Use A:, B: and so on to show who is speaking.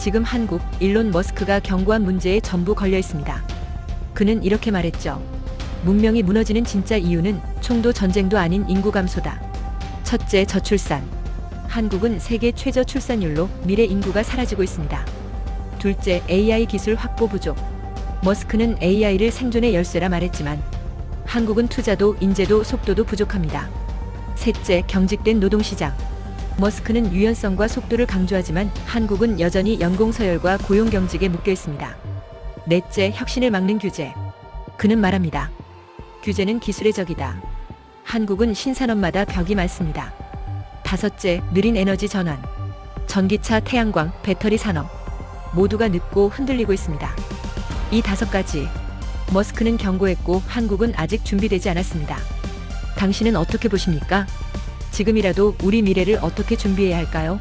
A: 지금 한국, 일론 머스크가 경고한 문제에 전부 걸려 있습니다. 그는 이렇게 말했죠. 문명이 무너지는 진짜 이유는 총도 전쟁도 아닌 인구 감소다. 첫째, 저출산. 한국은 세계 최저 출산율로 미래 인구가 사라지고 있습니다. 둘째, AI 기술 확보 부족. 머스크는 AI를 생존의 열쇠라 말했지만 한국은 투자도 인재도 속도도 부족합니다. 셋째, 경직된 노동시장. 머스크는 유연성과 속도를 강조하지만 한국은 여전히 연공 서열과 고용 경직에 묶여 있습니다. 넷째, 혁신을 막는 규제. 그는 말합니다. 규제는 기술의 적이다. 한국은 신산업마다 벽이 많습니다. 다섯째, 느린 에너지 전환. 전기차, 태양광, 배터리 산업. 모두가 늦고 흔들리고 있습니다. 이 다섯 가지. 머스크는 경고했고 한국은 아직 준비되지 않았습니다. 당신은 어떻게 보십니까? 지금이라도 우리 미래를 어떻게 준비해야 할까요?